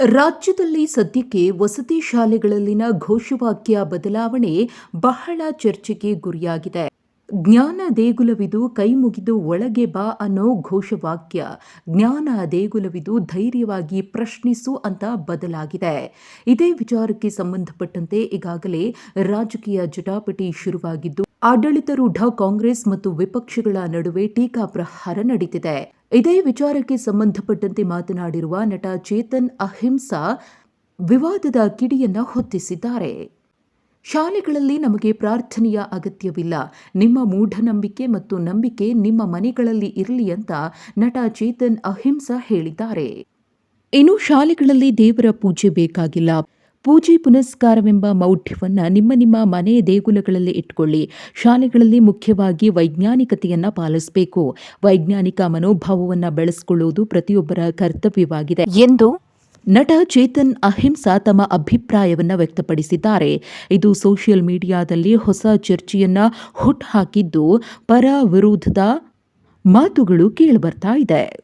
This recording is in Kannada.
ರಾಜ್ಯದಲ್ಲಿ ಸದ್ಯಕ್ಕೆ ವಸತಿ ಶಾಲೆಗಳಲ್ಲಿನ ಘೋಷವಾಕ್ಯ ಬದಲಾವಣೆ ಬಹಳ ಚರ್ಚೆಗೆ ಗುರಿಯಾಗಿದೆ. ಜ್ಞಾನ ದೇಗುಲವಿದು ಕೈ ಮುಗಿದು ಒಳಗೆ ಬಾ ಅನ್ನೋ ಘೋಷವಾಕ್ಯ. ಜ್ಞಾನ ದೇಗುಲವಿದು ಧೈರ್ಯವಾಗಿ ಪ್ರಶ್ನಿಸು ಅಂತ ಬದಲಾಗಿದೆ. ಇದೇ ವಿಚಾರಕ್ಕೆ ಸಂಬಂಧಪಟ್ಟಂತೆ ಈಗಾಗಲೇ ರಾಜಕೀಯ ಜಟಾಪಟಿ ಶುರುವಾಗಿದ್ದು, ಆಡಳಿತಾರೂಢ ಕಾಂಗ್ರೆಸ್ ಮತ್ತು ವಿಪಕ್ಷಗಳ ನಡುವೆ ಟೀಕಾ ಪ್ರಹಾರ ನಡೀತಿದೆ. ಇದೇ ವಿಚಾರಕ್ಕೆ ಸಂಬಂಧಪಟ್ಟಂತೆ ಮಾತನಾಡಿರುವ ನಟ ಚೇತನ್ ಅಹಿಂಸಾ ವಿವಾದದ ಕಿಡಿಯನ್ನ ಹೊತ್ತಿಸಿದ್ದಾರೆ. ಶಾಲೆಗಳಲ್ಲಿ ನಮಗೆ ಪ್ರಾರ್ಥನೆಯ ಅಗತ್ಯವಿಲ್ಲ. ನಿಮ್ಮ ಮೂಢನಂಬಿಕೆ ಮತ್ತು ನಂಬಿಕೆ ನಿಮ್ಮ ಮನೆಗಳಲ್ಲಿ ಇರಲಿ ಅಂತ ನಟ ಚೇತನ್ ಅಹಿಂಸಾ ಹೇಳಿದ್ದಾರೆ. ಇನ್ನು ಶಾಲೆಗಳಲ್ಲಿ ದೇವರ ಪೂಜೆ ಬೇಕಾಗಿಲ್ಲ. ಪೂಜೆ ಪುನಸ್ಕಾರವೆಂಬ ಮೌಢ್ಯವನ್ನು ನಿಮ್ಮ ನಿಮ್ಮ ಮನೆ ದೇಗುಲಗಳಲ್ಲಿ ಇಟ್ಕೊಳ್ಳಿ. ಶಾಲೆಗಳಲ್ಲಿ ಮುಖ್ಯವಾಗಿ ವೈಜ್ಞಾನಿಕತೆಯನ್ನು ಪಾಲಿಸಬೇಕು. ವೈಜ್ಞಾನಿಕ ಮನೋಭಾವವನ್ನು ಬೆಳೆಸಿಕೊಳ್ಳುವುದು ಪ್ರತಿಯೊಬ್ಬರ ಕರ್ತವ್ಯವಾಗಿದೆ ಎಂದು ನಟ ಚೇತನ್ ಅಹಿಂಸಾ ತಮ್ಮ ಅಭಿಪ್ರಾಯವನ್ನು ವ್ಯಕ್ತಪಡಿಸಿದ್ದಾರೆ. ಇದು ಸೋಷಿಯಲ್ ಮೀಡಿಯಾದಲ್ಲಿ ಹೊಸ ಚರ್ಚೆಯನ್ನು ಹುಟ್ಟುಹಾಕಿದ್ದು ಪರ ವಿರೋಧದ ಮಾತುಗಳು ಕೇಳಿಬರ್ತಾ ಇದೆ.